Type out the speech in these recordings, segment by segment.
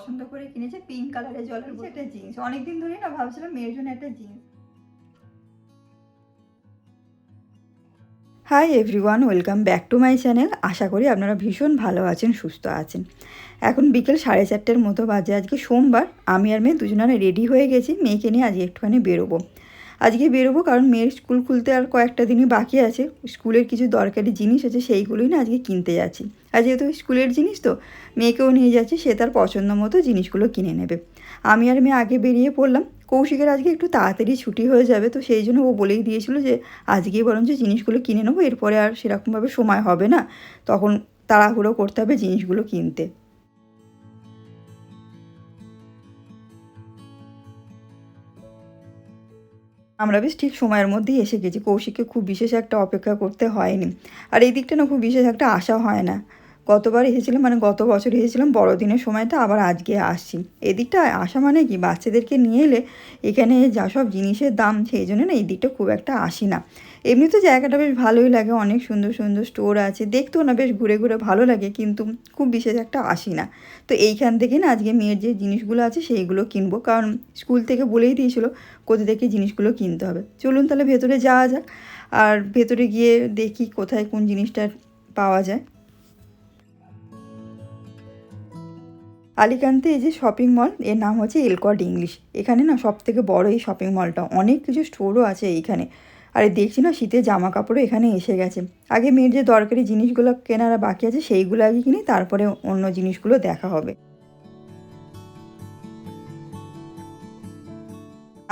পছন্দ করে কিনেছে পিঙ্ক কালারের জলের বোতল একটা জিন্স অনেকদিন ধরেই না ভাবছিলাম মেয়ের জন্য একটা jeans hi everyone welcome back to my channel আশা করি আপনারা ভীষণ ভালো আছেন, সুস্থ আছেন। এখন বিকেল সাড়ে চারটের মতো বাজে আজকে সোমবার। আমি আর মেয়ে দুজনে রেডি হয়ে গেছি, মেয়েকে নিয়ে আজকে একটুখানি বেরোবো। আজকে বেরোবো, কারণ মেয়ের স্কুল খুলতে আর কয়েকটা দিনই বাকি আছে। স্কুলের কিছু দরকারি জিনিস আছে, সেইগুলোই না আজকে কিনতে যাচ্ছি। আর যেহেতু স্কুলের জিনিস তো, মেয়েকেও নিয়ে যাচ্ছি, সে তার পছন্দ মতো জিনিসগুলো কিনে নেবে। আমি আর মেয়ে আগে বেরিয়ে পড়লাম। কৌশিকের আজকে একটু তাড়াতাড়ি ছুটি হয়ে যাবে, তো সেই জন্য ও বলেই দিয়েছিল যে, আজকেই বরঞ্চ জিনিসগুলো কিনে নেব, এরপরে আর সেরকমভাবে সময় হবে না। তখন তাড়াহুড়ো করতে হবে জিনিসগুলো কিনতে। আমরা বেশ ঠিক সময়ের মধ্যেই এসে গেছি। কৌশিককে খুব বিশেষ একটা অপেক্ষা করতে হয়নি। আর এই দিকটা না খুব বিশেষ একটা আশা হয় না। গতবার এসেছিলাম মানে গত বছর এসেছিলাম, বড়দিনের সময়টা আবার আজকে আসছি। এদিকটা আসা মানে কি, বাচ্চাদেরকে নিয়ে এলে এখানে যা সব জিনিসের দাম, সেই জন্য না এই দিকটা খুব একটা আসি না। এমনি তো জায়গাটা বেশ ভালোই লাগে, অনেক সুন্দর সুন্দর স্টোর আছে, দেখতেও না বেশ ঘুরে ঘুরে ভালো লাগে, কিন্তু খুব বিশেষ একটা আসি না। তো এইখান থেকে না আজকে মেয়ের যে জিনিসগুলো আছে, সেইগুলো কিনবো, কারণ স্কুল থেকে বলেই দিয়েছিল, কোথা থেকে জিনিসগুলো কিনতে হবে। চলুন তাহলে ভেতরে যাওয়া যাক, আর ভেতরে গিয়ে দেখি কোথায় কোন জিনিসটা পাওয়া যায়। আলিকান্তে এই যে শপিং মল এর নাম হচ্ছে এলকট ইংলিশ এখানে না সব থেকে বড় এই শপিং মলটা অনেক কিছু স্টোরও আছে এইখানে। আর দেখছি না শীতের জামা কাপড়ও এখানে এসে গেছে। আগে মেয়ের যে দরকারি জিনিসগুলো কেনারা বাকি আছে, সেইগুলো আগে কিনে তারপরে অন্য জিনিসগুলো দেখা হবে।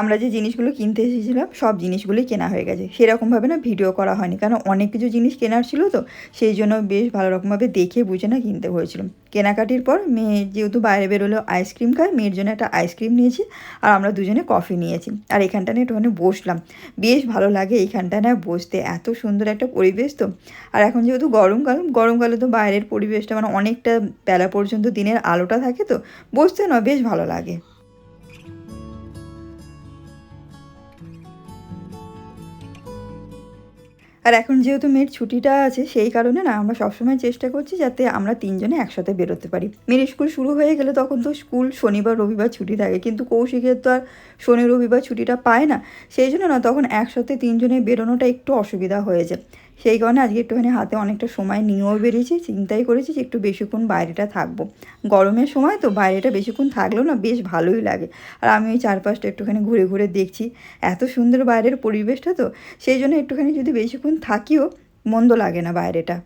আমরা যে জিনিসগুলো কিনতে এসেছিলাম, সব জিনিসগুলোই কেনা হয়ে গেছে। সেরকমভাবে না ভিডিও করা হয়নি, কারণ অনেক কিছু জিনিস কেনার ছিল তো, সেই জন্য বেশ ভালো রকমভাবে দেখে বুঝে না কিনতে হয়েছিল। কেনাকাটির পর মেয়ে যেহেতু বাইরে বেরোলেও আইসক্রিম খায়, মেয়ের জন্য একটা আইসক্রিম নিয়েছি আর আমরা দুজনে কফি নিয়েছি। আর এখানটা নিয়ে একটুখানি বসলাম। বেশ ভালো লাগে এইখানটা না বসতে, এত সুন্দর একটা পরিবেশ তো। আর এখন যেহেতু গরমকাল গরমকালে তো বাইরের পরিবেশটা মানে অনেকটা বেলা পর্যন্ত দিনের আলোটা থাকে তো, বসতে না বেশ ভালো লাগে। আর এখন যেহেতু মেয়ের ছুটিটা আছে, সেই কারণে না আমরা সবসময় চেষ্টা করছি যাতে আমরা তিনজনে একসাথে বেরোতে পারি। মেয়ের স্কুল শুরু হয়ে গেলে তখন তো স্কুল শনিবার, রবিবার ছুটি থাকে। কিন্তু কৌশিকের তো আর শনি, রবিবার ছুটিটা পায় না। সেই জন্য না তখন একসাথে তিনজনে বেরোনোটা একটু অসুবিধা হয়ে যায়। সেই কারণে আজকে একটুখানি হাতে অনেকটা সময় নিয়েও বেরিয়েছি, চিন্তাই করেছি যে একটু বেশিক্ষণ বাইরেটা থাকব। গরমের সময় তো বাইরেটা বেশিক্ষণ থাকলেও না বেশ ভালোই লাগে। আর আমি ওই চারপাশটা একটুখানি ঘুরে ঘুরে দেখছি। এত সুন্দর বাইরের পরিবেশটা তো, সেই জন্য একটুখানি যদি বেশিক্ষণ থাকিও, মন্দ লাগে না বাইরেটা।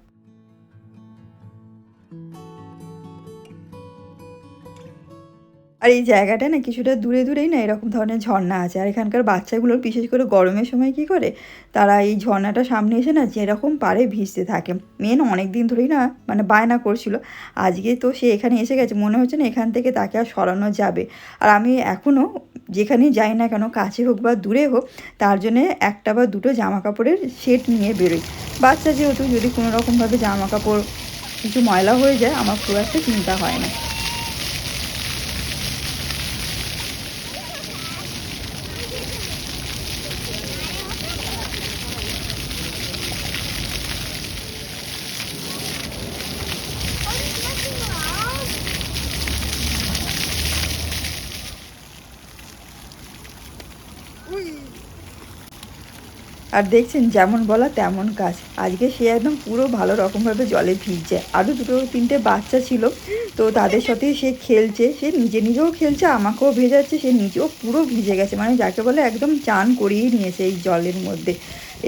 আর এই জায়গাটা না কিছুটা দূরে দূরেই না এরকম ধরনের ঝর্ণা আছে। আর এখানকার বাচ্চাগুলোর বিশেষ করে গরমের সময় কি করে? তারা এই ঝর্ণাটা সামনে এসে না যেরকম পারে ভিজতে থাকে। মেন অনেক দিন ধরেই না মানে বায়না করছিল। আজকে তো সে এখানে এসে গেছে। মনে হচ্ছে না এখান থেকে তাকে আর সরানো যাবে। আর আমি এখনও যেখানেই যাই না কেন, কাছে হোক বা দূরে হোক, তার জন্যে একটা বা দুটো জামা কাপড়ের সেট নিয়ে বেরোই। বাচ্চা যেহেতু যদি কোনো রকমভাবে জামা কাপড় কিছু ময়লা হয়ে যায়, আমার খুব একটা চিন্তা হয় না। আর দেখছেন যেমন বলা তেমন কাজ। আজকে সে একদম পুরো ভালো রকমভাবে জলে ভিজছে। আরও দুটো, তিনটে বাচ্চা ছিল, তো তাদের সাথেই সে খেলছে। সে নিজে নিজেও খেলছে, আমাকেও ভেজাচ্ছে, সে নিজেও পুরো ভিজে গেছে। মানে যাকে বলে একদম চান করিয়েই নিয়েছে এই জলের মধ্যে।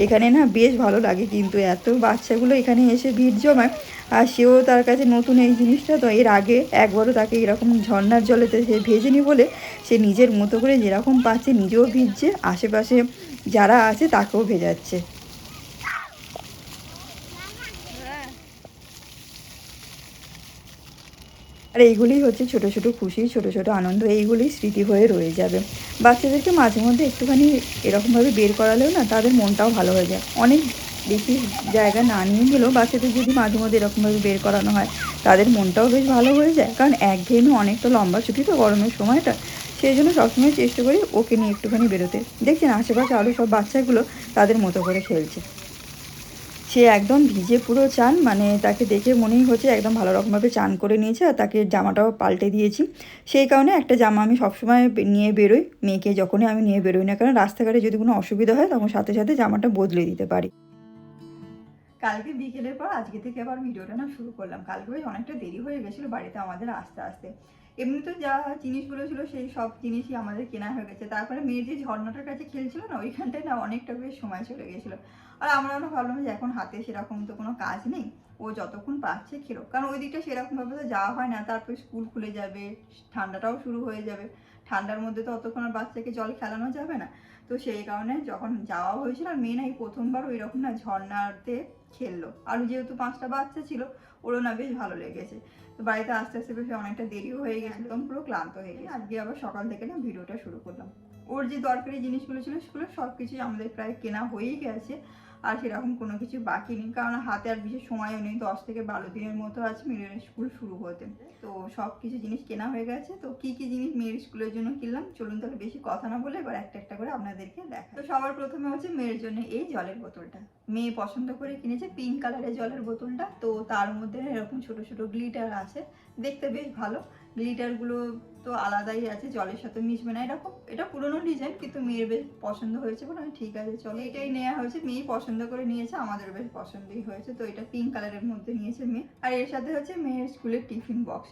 এখানে না বেশ ভালো লাগে কিন্তু এত বাচ্চাগুলো এখানে এসে ভিড় জমায়, আর সেও তার কাছে নতুন এই জিনিসটা, তো এর আগে একবারও তাকে এরকম ঝর্নার জলেতে সে ভেজেনি বলে সে নিজের মতো করে যেরকম পাচ্ছে নিজেও ভিজছে। আশেপাশে যারা আছে তাকেও ভেজাচ্ছে। আর এইগুলি হচ্ছে ছোট ছোট খুশি, ছোট ছোট আনন্দ এইগুলি স্মৃতি হয়ে রয়ে যাবে। বাচ্চাদেরকে মাঝে মধ্যে একটুখানি এরকমভাবে বের করালেও না তাদের মনটাও ভালো হয়ে যায়। অনেক বেশি জায়গা না নিয়ে গেলেও বাচ্চাদের যদি মাঝে মধ্যে এরকমভাবে বের করানো হয়, তাদের মনটাও বেশ ভালো হয়ে যায়। কারণ একঘেয়েমি অনেকটা লম্বা ছুটি তো গরমের সময়টা। সেই জন্য সবসময় চেষ্টা করি ওকে নিয়ে একটুখানি বেরোতে। দেখছেন আশেপাশে আরও সব বাচ্চাগুলো তাদের মতো করে খেলছে। সে একদম ভিজে পুরো চান মানে তাকে দেখে মনেই হচ্ছে একদম ভালো রকমভাবে চান করে নিয়েছে আর তাকে জামাটাও পাল্টে দিয়েছি। সেই কারণে একটা জামা আমি সবসময় নিয়ে বেরোই, মেয়েকে যখনই আমি নিয়ে বেরোই না কারণ রাস্তাঘাটে যদি কোনো অসুবিধা হয় তখন সাথে সাথে জামাটা বদলে দিতে পারি। কালকে বিকেলের পর আজকে থেকে আবার ভিডিওটা না শুরু করলাম। কালকে অনেকটা দেরি হয়ে গেছিল বাড়িতে আমাদের আসতে আসতে। এমনি তো যা জিনিসগুলো ছিল সেই সব জিনিসই আমাদের কেনা হয়ে গেছে। তারপরে মেয়ে যে ঝর্ণাটার কাছে খেলছিল না, ওইখানটায় না অনেকটা বেশ সময় চলে গেছিল। আর আমরাও না ভাবলাম যে এখন হাতে সেরকম তো কোনো কাজ নেই, ও যতক্ষণ পাচ্ছে খেলো কারণ ওই দিকটা সেরকমভাবে তো যাওয়া হয় না, তারপর স্কুল খুলে যাবে, ঠান্ডাটাও শুরু হয়ে যাবে। ঠান্ডার মধ্যে তো অতক্ষণ আর বাচ্চাকে জল খেলানো যাবে না। তো সেই কারণে যখন যাওয়া হয়েছিল, আর মেয়ে না এই প্রথমবার ওই রকম না ঝর্ণাতে খেললো। আর যেহেতু পাঁচটা বাচ্চা ছিল, ওরও না বেশ ভালো লেগেছে। তো বাড়িতে আস্তে আস্তে বেশ অনেকটা দেরিও হয়ে গেছে, একদম পুরো ক্লান্ত হয়ে গেছে। আজকে আবার সকাল থেকে না ভিডিওটা শুরু করলাম। ওর যে দরকারি জিনিসগুলো ছিল, সেগুলো সব কিছুই আমাদের প্রায় কেনা হয়েই গেছে। আর সেরকম কোনো কিছু বাকি নেই, কারণ হাতে আর বিশেষ সময়ও নেই। দশ থেকে বারো দিনের মতো আছে মেয়ের স্কুল শুরু হতে। তো সব কিছু জিনিস কেনা হয়ে গেছে। তো কি কি জিনিস মেয়ের স্কুলের জন্য কিনলাম, চলুন তাহলে বেশি কথা না বলে এবার একটা একটা করে আপনাদেরকে দেখা তো সবার প্রথমে হচ্ছে মেয়ের জন্য এই জলের বোতলটা। মেয়ে পছন্দ করে কিনেছে পিঙ্ক কালারের জলের বোতলটা। তো তার মধ্যে এরকম ছোট ছোট গ্লিটার আছে। দেখতে বেশ ভালো। গ্লিটারগুলো তো আলাদাই আছে, জলের সাথে মিশবে না। এরকম এটা পুরনো ডিজাইন কিন্তু মেয়ের বেশ পছন্দ হয়েছে বলে ঠিক আছে, চলো এটাই নেওয়া হয়েছে। মেয়ে পছন্দ করে নিয়েছে, আমাদের বেশ পছন্দই হয়েছে। তো এটা পিঙ্ক কালারের মধ্যে নিয়েছে মেয়ে। আর এর সাথে হচ্ছে মেয়ের স্কুলের টিফিন বক্স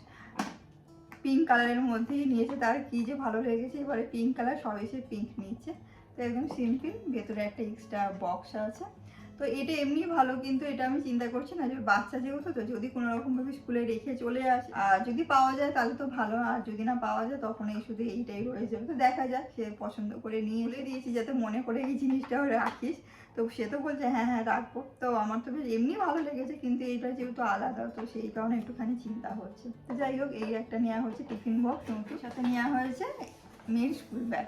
পিঙ্ক কালারের মধ্যেই নিয়েছে, তার কি যে ভালো লেগেছে। এবারে পিঙ্ক কালার সবাই সে পিঙ্ক নিচ্ছে। তো একদম সিম্পল ভেতরে একটা এক্সট্রা বক্স আছে। তো এটা এমনি ভালো, কিন্তু এটা আমি চিন্তা করছি না যে বাচ্চা যেহেতু, তো যদি কোনো রকমভাবে স্কুলে রেখে চলে আসে, আর যদি পাওয়া যায় তাহলে তো ভালো, আর যদি না পাওয়া যায় তখন এই শুধু এইটাই রয়ে যাবে। তো দেখা যাক, সে পছন্দ করে নিয়ে বলে দিয়েছি যাতে মনে করে এই জিনিসটাও রাখিস। তো সে তো বলছে হ্যাঁ হ্যাঁ রাখব। তো আমার তো বেশ এমনি ভালো লেগেছে, কিন্তু এইটা যেহেতু আলাদা, তো সেই কারণে একটুখানি চিন্তা হচ্ছে। তো যাই হোক, এই একটা নেওয়া হয়েছে টিফিন বক্স, নতুন সাথে নেওয়া হয়েছে মেয়ের স্কুল ব্যাগ।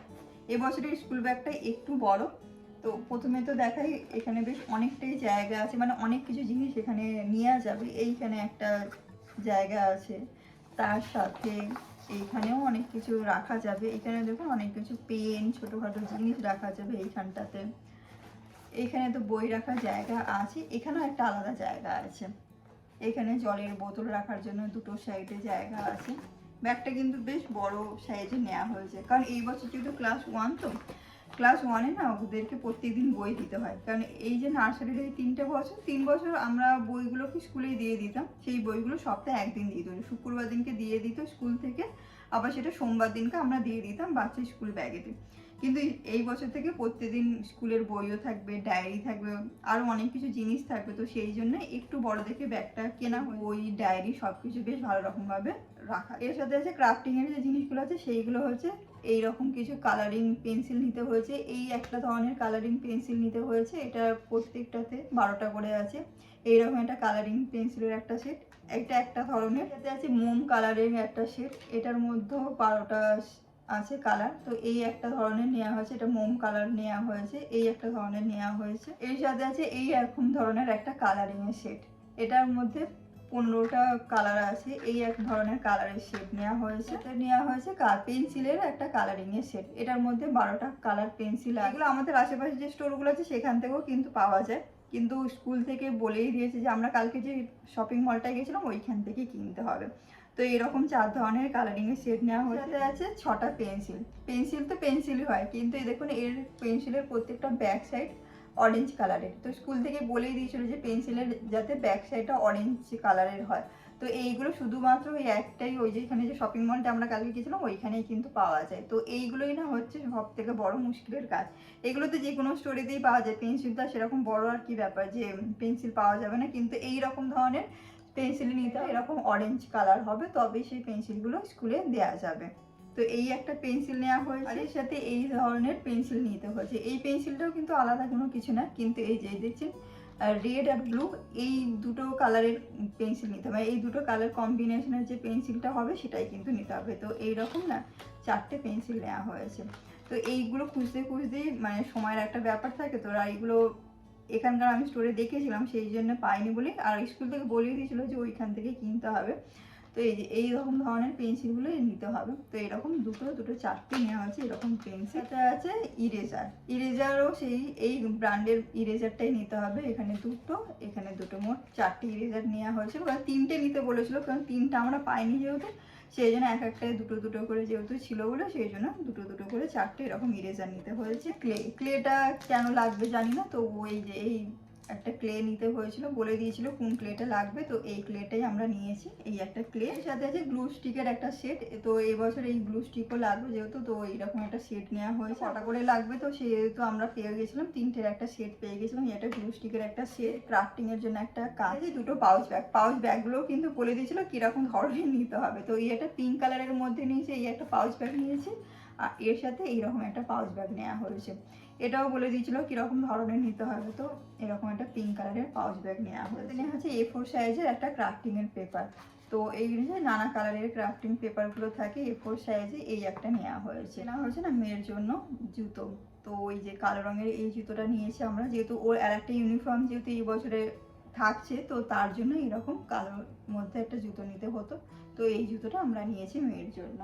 এবছরের স্কুল ব্যাগটা একটু বড় তো প্রথমে তো দেখাই, এখানে বেশ অনেকটাই জায়গা আছে মানে অনেক কিছু জিনিস এখানে নেওয়া যাবে, এইখানে একটা জায়গা আছে। তার সাথে এইখানেও অনেক কিছু রাখা যাবে, এখানে দেখুন অনেক কিছু পেন, ছোটোখাটো জিনিস রাখা যাবে এইখানটাতে। এখানে তো বই রাখার জায়গা আছে, এখানেও একটা আলাদা জায়গা আছে। এখানে জলের বোতল রাখার জন্য দুটো সাইডে জায়গা আছে। ব্যাগটা কিন্তু বেশ বড় সাইজে নেওয়া হয়েছে, কারণ এই বছর যেহেতু ক্লাস ওয়ান তো ক্লাস ওয়ানে না ওদেরকে প্রত্যেকদিন বই দিতে হয়। কারণ এই যে নার্সারির এই তিনটে বছর, তিন বছর আমরা বইগুলোকে স্কুলেই দিয়ে দিতাম। সেই বইগুলো সপ্তাহে একদিন দিয়ে দিত। শুক্রবার দিনকে দিয়ে দিত স্কুল থেকে, আবার সেটা সোমবার দিনকে আমরা দিয়ে দিতাম বাচ্চা স্কুল ব্যাগেতে কিন্তু এই বছর থেকে প্রত্যেকদিন স্কুলের বইও থাকবে, ডায়েরি থাকবে আরও অনেক কিছু জিনিস থাকবে। তো সেই জন্য একটু বড় দেখে ব্যাগটা কেনা। বই, ডায়েরি সব কিছু বেশ ভালো রকমভাবে রাখা। এর সাথে আছে ক্রাফটিংয়ের যে জিনিসগুলো আছে, সেইগুলো হচ্ছে এই রকম কিছু কালারিং পেন্সিল নিতে হয়েছে। এই একটা ধরনের কালারিং পেন্সিল নিতে হয়েছে। এটা প্রত্যেকটাতে বারোটা করে আছে। এইরকম একটা কালারিং পেন্সিলের একটা সেট এটা একটা ধরনের। এটাতে আছে মোম কালারের একটা সেট এটার মধ্যেও বারোটা আছে কালার। তো এই একটা ধরনের নেওয়া হয়েছে, এটা মোম কালার নেওয়া হয়েছে, এই একটা ধরনের নেওয়া হয়েছে। এর সাথে আছে এই এরকম ধরনের একটা কালারিং এর সেট এটার মধ্যে পনেরোটা কালার আছে, এই এক ধরনের কালারের সেট নেওয়া হয়েছে। নেওয়া হয়েছে পেন্সিলের একটা কালারিং এর সেট এটার মধ্যে বারোটা কালার পেন্সিল এগুলো আমাদের আশেপাশে যে স্টোরগুলো আছে, সেখান থেকেও কিন্তু পাওয়া যায়। কিন্তু স্কুল থেকে বলেই দিয়েছে যে আমরা কালকে যে শপিং মলটায় গেছিলাম ওইখান থেকে কিনতে হবে। তো এরকম চার ধরনের কালারিংয়ের এর সেট নেওয়া হয়েছে। আছে ছটা পেন্সিল পেন্সিল তো পেন্সিলই হয় কিন্তু এই দেখুন এর পেন্সিলের প্রত্যেকটা ব্যাক সাইড অরেঞ্জ কালারের তো স্কুল থেকে বলেই দিয়েছিল যে পেন্সিলের যাতে ব্যাক সাইডটা অরেঞ্জ কালারের হয়। তো এইগুলো শুধুমাত্র ওই একটাই ওই যেখানে যে শপিং মলটা আমরা কালকে গেছিলাম ওইখানেই কিন্তু পাওয়া যায়। তো এইগুলোই না হচ্ছে সব থেকে বড় মুশকিলের কাজ। এগুলো তো যে কোনো স্টোরেতেই পাওয়া যায়। পেন্সিলটা সেরকম বড় আর কি ব্যাপার যে পেন্সিল পাওয়া যাবে না। কিন্তু এই রকম ধরনের পেন্সিল নিতে হয় এরকম অরেঞ্জ কালার হবে তবে সেই পেন্সিলগুলো স্কুলে দেওয়া যাবে। তো এই একটা পেন্সিল নেওয়া হয়েছে। আর এর সাথে এই ধরনের পেন্সিল নিতে হয়েছে। এই পেন্সিলটাও কিন্তু আলাদা কোনো কিছু না। কিন্তু এই যে দেখছেন রেড আর ব্লু এই দুটো কালারের পেন্সিল নিতে হবে। এই দুটো কালার কম্বিনেশনের যে পেন্সিলটা হবে, সেটাই কিন্তু নিতে হবে। তো এইরকম না, চারটে পেন্সিল নেওয়া হয়েছে। তো এইগুলো খুঁজতে খুঁজতেই মানে সময়ের একটা ব্যাপার থাকে তো, আর এইগুলো এখানকার আমি স্টোরে দেখেছিলাম, সেই জন্য পাইনি বলে। আর স্কুল থেকে বলিয়ে দিয়েছিলো যে ওইখান থেকে কিনতে হবে। তো এই যে, এই রকম ধরনের পেন্সিলগুলো নিতে হবে। তো এরকম দুটো দুটো, চারটে নেওয়া হয়েছে এরকম পেন্সিল এটা আছে ইরেজার ইরেজারও সেই, এই ব্র্যান্ডের ইরেজারটাই নিতে হবে। এখানে দুটো এখানে দুটো মোট চারটে ইরেজার নেওয়া হয়েছিল কারণ তিনটে নিতে বলেছিল, কারণ তিনটা আমরা পাইনি যেহেতু। সেই জন্য এক একটায় দুটো দুটো করে যেহেতু ছিল বলে, সেই জন্য দুটো দুটো করে চারটে এরকম ইরেজার নিতে হয়েছে। ক্লে ক্লেটা কেন লাগবে জানি না। তো ওই যে, এই একটা ক্লে নিতে হয়েছিল, বলে দিয়েছিল কোন ক্লেটা লাগবে, তো এই ক্লেটাই আমরা নিয়েছি। এই একটা ক্লে সাথে আছে গ্লু স্টিকের একটা সেট তো এই বছর এই গ্লু স্টিকও লাগবে যেহেতু, তো এইরকম একটা সেট নেওয়া হয়েছে। কটা করে লাগবে তো সেহেতু আমরা পেয়ে গেছিলাম, তিনটের একটা সেট পেয়ে গেছিলাম, এটা গ্লু স্টিকের একটা সেট ক্রাফটিং এর জন্য একটা কাজ। দুটো পাউচ ব্যাগ পাউচ ব্যাগগুলো কিন্তু বলে দিয়েছিল কীরকম ধরনের নিতে হবে। তো এই একটা পিঙ্ক কালারের মধ্যে নিয়েছি, এই একটা পাউচ ব্যাগ নিয়েছি, আর এর সাথে এইরকম একটা পাউচ ব্যাগ নেওয়া হয়েছে। এটাও বলে দিয়েছিল কীরকম ধরনের নিতে হবে তো এরকম একটা পিঙ্ক কালারের পাউচ ব্যাগ নেওয়া হয়েছে। নেওয়া হচ্ছে এ ফোর সাইজের একটা ক্রাফটিংয়ের পেপার তো এই যে নানা কালারের ক্রাফটিং পেপারগুলো থাকে। এ ফোর সাইজে এই একটা নেওয়া হয়েছে। নেওয়া হয়েছে না মেয়ের জন্য জুতো। তো ওই যে কালো রঙের এই জুতোটা নিয়েছি আমরা। যেহেতু ওর আর একটা ইউনিফর্ম যেহেতু এই বছরে থাকছে, তো তার জন্য এরকম কালোর মধ্যে একটা জুতো নিতে হতো। তো এই জুতোটা আমরা নিয়েছি মেয়ের জন্য।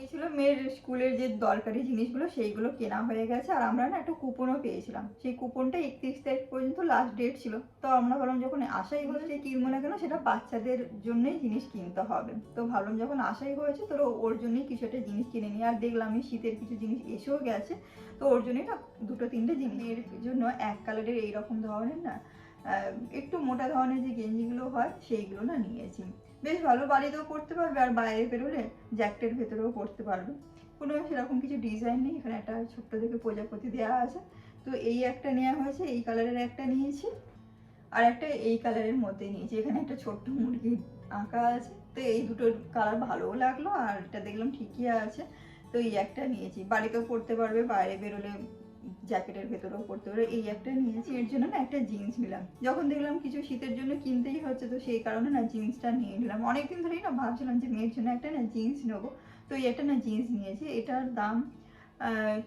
এই ছিল মেয়ের স্কুলের যে দরকারি জিনিসগুলো সেইগুলো কেনা হয়ে গেছে। আর আমরা না একটা কুপনও পেয়েছিলাম। সেই কুপনটা একত্রিশ তারিখ পর্যন্ত লাস্ট ডেট ছিল। তো আমরা ভাবলাম যখন আশাই হয়েছে কিনবো না কেন সেটা বাচ্চাদের জন্যই জিনিস কিনতে হবে। তো ভাবলাম যখন আশাই হয়েছে তো ওর জন্যই কিছু একটা জিনিস কিনে নিই। আর দেখলাম এই শীতের কিছু জিনিস এসেও গেছে। তো ওর জন্যই না দুটো তিনটে জিনিস। এর জন্য এক কালারের এইরকম ধরনের না একটু মোটা ধরনের যে গেঞ্জিগুলো হয় সেইগুলো না নিয়েছি। বেশ ভালো বাড়িতেও পড়তে পারবে আর বাইরে বেরোলে জ্যাকেটের ভেতরেও পড়তে পারবে। কোনো সেরকম কিছু ডিজাইন নেই, এখানে একটা ছোট্ট দেখে প্রজাপতি দেওয়া আছে। তো এই একটা নেওয়া হয়েছে, এই কালারের একটা নিয়েছি আর একটা এই কালারের মধ্যে নিয়েছি। এখানে একটা ছোট্ট মুরগি আঁকা আছে। তো এই দুটোর কালার ভালোও লাগল আর এটা দেখলাম ঠিকই আছে। তো এই একটা নিয়েছি। বাড়িতেও পড়তে পারবে, বাইরে বেরোলে জ্যাকেটের ভেতরেও পড়তে পারবে এই একটা নিয়েছি, এর জন্য না একটা জিন্স নিলাম। যখন দেখলাম কিছু শীতের জন্য কিনতেই হচ্ছে, তো সেই কারণে না জিন্সটা নিয়ে নিলাম। অনেকদিন ধরেই না ভাবছিলাম যে মেয়ের জন্য একটা না জিন্স নেব। তো এই একটা না জিন্স নিয়েছি, এটার দাম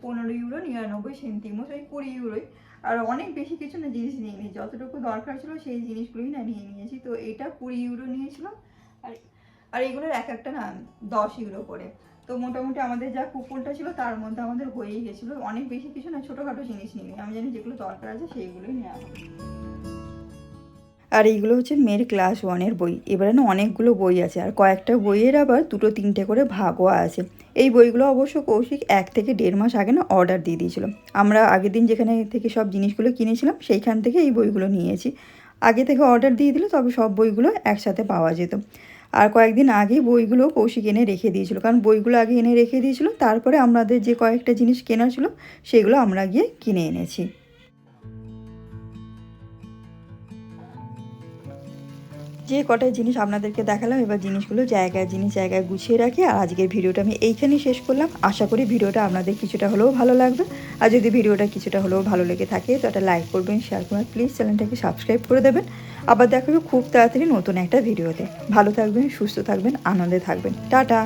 পনেরো ইউরো, নিরানব্বই সেন্টিমো সেই কুড়ি ইউরোই। আর অনেক বেশি কিছু না জিনিস নিয়ে নিই যতটুকু দরকার ছিল সেই জিনিসগুলোই না নিয়ে নিয়েছি। তো এটা কুড়ি ইউরো নিয়েছিল আর আর এগুলোর এক একটা না দশ ইউরো করে তো মোটামুটি আমাদের যা কুপনটা ছিল তার মধ্যে আমাদের হয়েই গেছিল। অনেক বেশি কিছু না, ছোটোখাটো জিনিস নিই আমি জানি যেগুলো দরকার আছে সেইগুলোই নেওয়া হবে। আর এইগুলো হচ্ছে মেয়ের ক্লাস ওয়ানের বই। এবারে না অনেকগুলো বই আছে, আর কয়েকটা বইয়ের আবার দুটো তিনটে করে ভাগও আছে। এই বইগুলো অবশ্য কৌশিক এক থেকে দেড় মাস আগে না অর্ডার দিয়ে দিয়েছিল। আমরা আগের দিন যেখানে থেকে সব জিনিসগুলো কিনেছিলাম, সেইখান থেকে এই বইগুলো নিয়েছি। আগে থেকে অর্ডার দিয়ে দিলে তবে সব বইগুলো একসাথে পাওয়া যেত। আর কয়েকদিন আগে বইগুলো কৌশিক এনে রেখে দিয়েছিল। কারণ বইগুলো আগে এনে রেখে দিয়েছিল, তারপরে আমাদের যে কয়েকটা জিনিস কেনা ছিল, সেগুলো আমরা গিয়ে কিনে এনেছি। যে কটা জিনিস আপনাদেরকে দেখালাম, এবার জিনিসগুলো জায়গায়, জিনিস জায়গায় গুছিয়ে রাখি। আর আজকের ভিডিওটা আমি এইখানেই শেষ করলাম। আশা করি ভিডিওটা আপনাদের কিছুটা হলেও ভালো লাগবে। আর যদি ভিডিওটা কিছুটা হলেও ভালো লেগে থাকে, তো একটা লাইক করবেন, শেয়ার করবেন। প্লিজ চ্যানেলটাকে সাবস্ক্রাইব করে দেবেন। আবার দেখা হবে খুব তাড়াতাড়ি নতুন একটা ভিডিওতে। ভালো থাকবেন, সুস্থ থাকবেন, আনন্দে থাকবেন। টাটা!